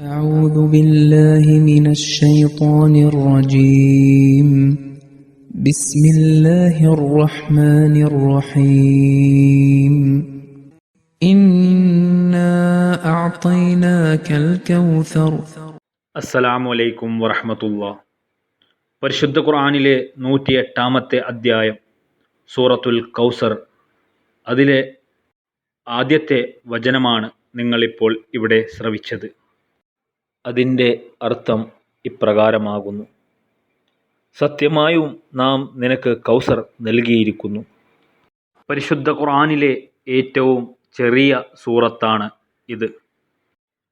أعوذ بالله من الشيطان الرجيم بسم الله الرحمن الرحيم إنا أعطيناك الكوثر അസ്സലാമു അലൈക്കും വറഹമത്തുള്ള പരിശുദ്ധ ഖുർആനിലെ നൂറ്റി എട്ടാമത്തെ അധ്യായം സൂറത്തുൽ കൗസർ അതിലെ ആദ്യത്തെ വചനമാണ് നിങ്ങളിപ്പോൾ ഇവിടെ ശ്രവിച്ചത് അതിന്റെ അർത്ഥം ഇപ്രകാരമാകുന്നു. സത്യമായും നാം നിനക്ക് കൗസർ നൽകിയിരിക്കുന്നു. പരിശുദ്ധ ഖുർആനിലെ ഏറ്റവും ചെറിയ സൂറത്താണ് ഇത്.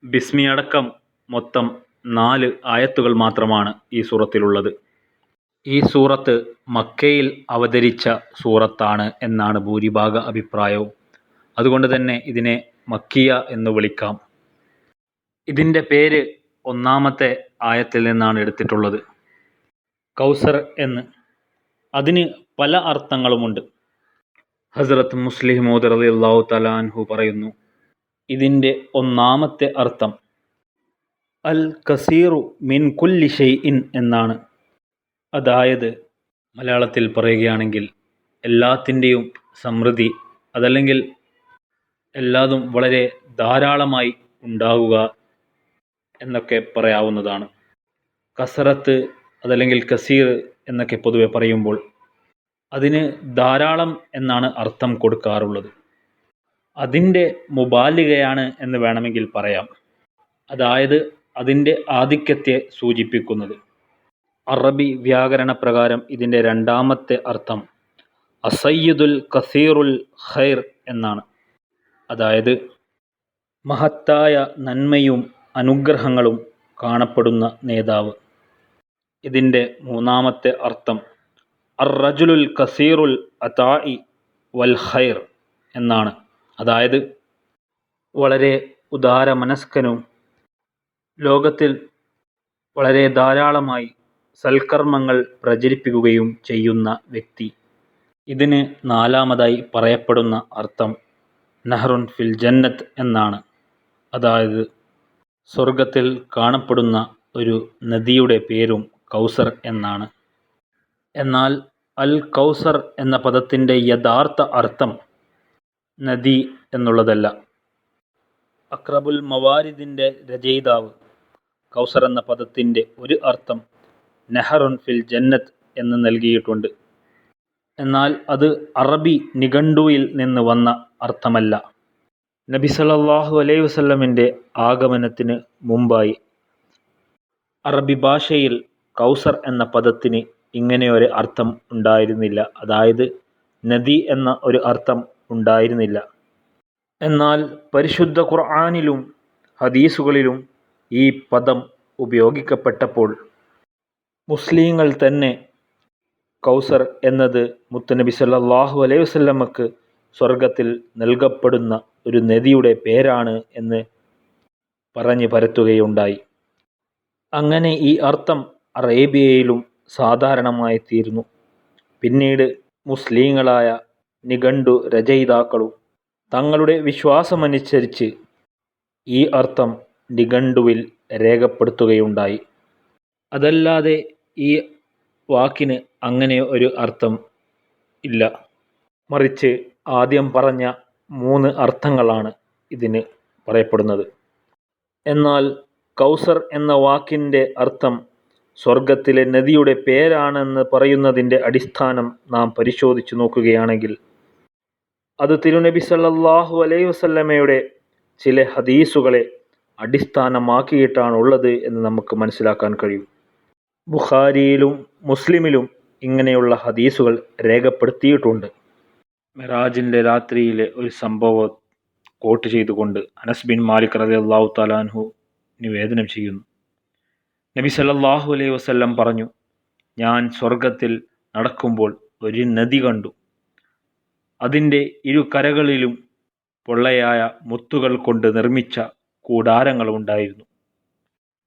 ബിസ്മി അടക്കം മൊത്തം നാല് ആയത്തുകൾ മാത്രമാണ് ഈ സൂറത്തിലുള്ളത്. ഈ സൂറത്ത് മക്കയിൽ അവതരിച്ച സൂറത്താണ് എന്നാണ് ഭൂരിഭാഗ അഭിപ്രായവും. അതുകൊണ്ട് തന്നെ ഇതിനെ മക്കിയ എന്ന് വിളിക്കാം. ഇതിന്റെ പേര് ഒന്നാമത്തെ ആയത്തിൽ നിന്നാണ് എടുത്തിട്ടുള്ളത്. കൗസർ എന്ന്. അതിന് പല അർത്ഥങ്ങളുമുണ്ട്. ഹസ്രത്ത് മുസ്ലിം മോദർ അള്ളാഹു തലാൻഹു പറയുന്നു ഇതിന്റെ ഒന്നാമത്തെ അർത്ഥം അൽ കസീറു മിൻ കുല്ലി ഷെയ്ഇൻ എന്നാണ്. അതായത് മലയാളത്തിൽ പറയുകയാണെങ്കിൽ എല്ലാത്തിന്റെയും സമൃദ്ധി അതല്ലെങ്കിൽ എല്ലാതും വളരെ ധാരാളമായി ഉണ്ടാവുക എന്നൊക്കെ പറയാവുന്നതാണ്. കസറത്ത് അതല്ലെങ്കിൽ കസീർ എന്നൊക്കെ പൊതുവെ പറയുമ്പോൾ അതിന് ധാരാളം എന്നാണ് അർത്ഥം കൊടുക്കാറുള്ളത്. അതിന്റെ മുബാലികയാണ് എന്ന് വേണമെങ്കിൽ പറയാം. അതായത് അതിന്റെ ആധിക്യത്തെ സൂചിപ്പിക്കുന്നത്. അറബി വ്യാകരണ പ്രകാരം ഇതിന്റെ രണ്ടാമത്തെ അർത്ഥം അസയ്യുദുൽ കസീറുൽ ഖൈർ എന്നാണ്. അതായത് മഹത്തായ നന്മയും അനുഗ്രഹങ്ങളും കാണപ്പെടുന്ന നേതാവ്. ഇതിന്റെ മൂന്നാമത്തെ അർത്ഥം അർ റജുലുൽ കസീറുൽ അതായി വൽ ഖൈർ എന്നാണ്. അതായത് വളരെ ഉദാര മനസ്കനും ലോകത്തിൽ വളരെ ധാരാളമായി സൽക്കർമ്മങ്ങൾ പ്രചരിപ്പിക്കുകയും ചെയ്യുന്ന വ്യക്തി. ഇതിന് നാലാമതായി പറയപ്പെടുന്ന അർത്ഥം നഹ്റുൻ ഫിൽ ജന്നത്ത് എന്നാണ്. അതായത് സ്വർഗത്തിൽ കാണപ്പെടുന്ന ഒരു നദിയുടെ പേരും കൗസർ എന്നാണ്. എന്നാൽ അൽ കൗസർ എന്ന പദത്തിന്റെ യഥാർത്ഥ അർത്ഥം നദി എന്നുള്ളതല്ല. അക്രബുൽ മവാരിദിന്റെ രചയിതാവ് കൗസർ എന്ന പദത്തിന്റെ ഒരു അർത്ഥം നെഹറുൻ ഫിൽ ജന്നത്ത് എന്ന് നൽകിയിട്ടുണ്ട്. എന്നാൽ അത് അറബി നിഘണ്ടുവിൽ നിന്ന് വന്ന അർത്ഥമല്ല. നബി സല്ലല്ലാഹു അലൈഹി വസ്ലമിന്റെ ആഗമനത്തിന് മുമ്പായി അറബി ഭാഷയിൽ കൗസർ എന്ന പദത്തിന് ഇങ്ങനെ ഒരു അർത്ഥം ഉണ്ടായിരുന്നില്ല. അതായത് നദി എന്ന ഒരു അർത്ഥം ഉണ്ടായിരുന്നില്ല. എന്നാൽ പരിശുദ്ധ ഖുർആാനിലും ഹദീസുകളിലും ഈ പദം ഉപയോഗിക്കപ്പെട്ടപ്പോൾ മുസ്ലിങ്ങൾ തന്നെ കൗസർ എന്നത് മുത്തനബി സല്ലാഹു അലൈഹി വസല്ലമക്ക് സ്വർഗത്തിൽ നൽകപ്പെടുന്ന ഒരു നദിയുടെ പേരാണ് എന്ന് പറഞ്ഞു പരത്തുകയുണ്ടായി. അങ്ങനെ ഈ അർത്ഥം അറേബ്യയിലും സാധാരണമായി തീർന്നു പിന്നീട് മുസ്ലിങ്ങളായ നിഘണ്ടു രചയിതാക്കളും തങ്ങളുടെ വിശ്വാസമനുസരിച്ച് ഈ അർത്ഥം നിഘണ്ടുവിൽ രേഖപ്പെടുത്തുകയുണ്ടായി. അതല്ലാതെ ഈ വാക്കിന് അങ്ങനെ ഒരു അർത്ഥം ഇല്ല. മറിച്ച് ആദ്യം പറഞ്ഞ മൂന്ന് അർത്ഥങ്ങളാണ് ഇതിന് പറയപ്പെടുന്നത്. എന്നാൽ കൗസർ എന്ന വാക്കിന്റെ അർത്ഥം സ്വർഗത്തിലെ നദിയുടെ പേരാണെന്ന് പറയുന്നതിന്റെ അടിസ്ഥാനം നാം പരിശോധിച്ചു നോക്കുകയാണെങ്കിൽ അത് തിരുനബി സല്ലാഹു അലൈഹി വസല്ലമയുടെ ചില ഹദീസുകളെ അടിസ്ഥാനമാക്കിയിട്ടാണുള്ളത് എന്ന് നമുക്ക് മനസ്സിലാക്കാൻ കഴിയും. ബുഖാരിയിലും മുസ്ലിമിലും ഇങ്ങനെയുള്ള ഹദീസുകൾ രേഖപ്പെടുത്തിയിട്ടുണ്ട്. മെറാജിന്റെ രാത്രിയിലെ ഒരു സംഭവം കോട്ട് ചെയ്തുകൊണ്ട് അനസ് ബിൻ മാലിക് റതി അള്ളാഹു താലാൻഹു നിവേദനം ചെയ്യുന്നു. നബി സല്ലാഹു അലൈഹി വസല്ലം പറഞ്ഞു ഞാൻ സ്വർഗത്തിൽ നടക്കുമ്പോൾ ഒരു നദി കണ്ടു. അതിന്റെ ഇരു കരകളിലും പൊള്ളയായ മുത്തുകൾ കൊണ്ട് നിർമ്മിച്ച കൂടാരങ്ങളുണ്ടായിരുന്നു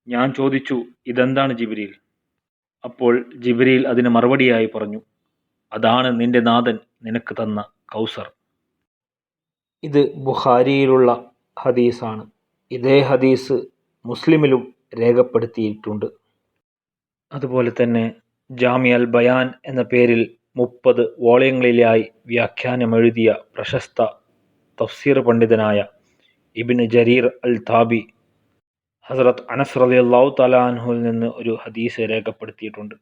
ഞാൻ ചോദിച്ചു ഇതെന്താണ് ജിബ്രീൽ? അപ്പോൾ ജിബ്രീൽ അതിന് മറുപടിയായി പറഞ്ഞു അതാണ് നിന്റെ നാഥൻ നിനക്ക് തന്ന കൗസർ. ഇത് ബുഖാരിയിലുള്ള ഹദീസാണ്. ഇതേ ഹദീസ് മുസ്ലിമിലും രേഖപ്പെടുത്തിയിട്ടുണ്ട്. അതുപോലെ തന്നെ ജാമി അൽ ബയാൻ എന്ന പേരിൽ മുപ്പത് വോളയങ്ങളിലായി വ്യാഖ്യാനമെഴുതിയ പ്രശസ്ത തഫ്സീർ പണ്ഡിതനായ ഇബ്നു ജരീർ അൽ താബി ഹസ്രത്ത് അനസ് അള്ളാഹു തആല അൻഹുവിൽ നിന്ന് ഒരു ഹദീസ് രേഖപ്പെടുത്തിയിട്ടുണ്ട്.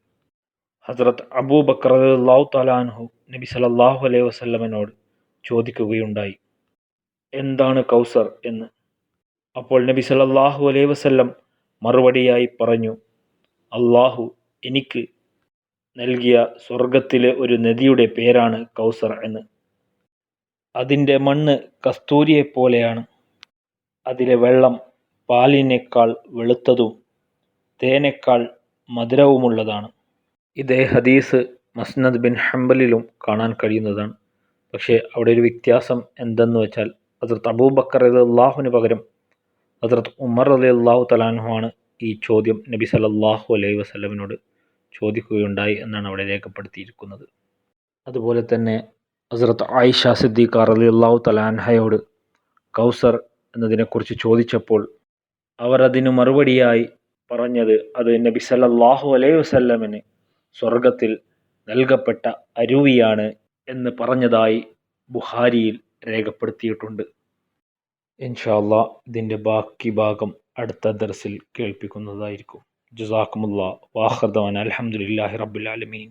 ഹസ്രത്ത് അബൂബക്കർ അൻഹു നബി സല്ലല്ലാഹു അലൈഹി വസല്ലമയോട് ചോദിക്കുകയുണ്ടായി. എന്താണ് കൗസർ എന്ന്? അപ്പോൾ നബി സല്ലല്ലാഹു അലൈഹി വസ്ല്ലം മറുപടിയായി പറഞ്ഞു അള്ളാഹു എനിക്ക് നൽകിയ സ്വർഗത്തിലെ ഒരു നദിയുടെ പേരാണ് കൗസർ എന്ന്. അതിന്റെ മണ്ണ് കസ്തൂരിയെപ്പോലെയാണ് അതിലെ വെള്ളം പാലിനേക്കാൾ വെളുത്തതും തേനേക്കാൾ മധുരവുമുള്ളതാണ്. ഇതേ ഹദീസ് മസ്നദ് ബിൻ ഹംബലിലും കാണാൻ കഴിയുന്നതാണ്. പക്ഷേ അവിടെ ഒരു വ്യത്യാസം എന്തെന്ന് വെച്ചാൽ അതിർത്ത് അബൂബക്കർ അള്ളാഹുവിന് പകരം അതിർത്ത് ഉമർ അലി അള്ളാഹു തലാൻഹുവാണ് ഈ ചോദ്യം നബി സലല്ലാഹു അലൈഹി വസ്ലമിനോട് ചോദിക്കുകയുണ്ടായി എന്നാണ് അവിടെ രേഖപ്പെടുത്തിയിരിക്കുന്നത്. അതുപോലെ തന്നെ അസറത്ത് ആയിഷ സിദ്ദീഖ് അലി അള്ളാഹു തലാൻഹയോട് കൗസർ എന്നതിനെക്കുറിച്ച് ചോദിച്ചപ്പോൾ അവർ അതിന് മറുപടിയായി പറഞ്ഞത് അത് നബി സല്ലല്ലാഹു അലൈഹി വസല്ലമിന് സ്വർഗത്തിൽ നൽകപ്പെട്ട അരുവിയാണ് എന്ന് പറഞ്ഞതായി ബുഹാരിയിൽ രേഖപ്പെടുത്തിയിട്ടുണ്ട്. ഇൻഷാ അല്ലാ ഇതിന്റെ ബാക്കി ഭാഗം അടുത്ത ദർസിൽ കേൾപ്പിക്കുന്നതായിരിക്കും. ജുസാക്കുമുള്ള വാഹർദവാൻ അലഹമുല്ലാഹി റബുലാലമീൻ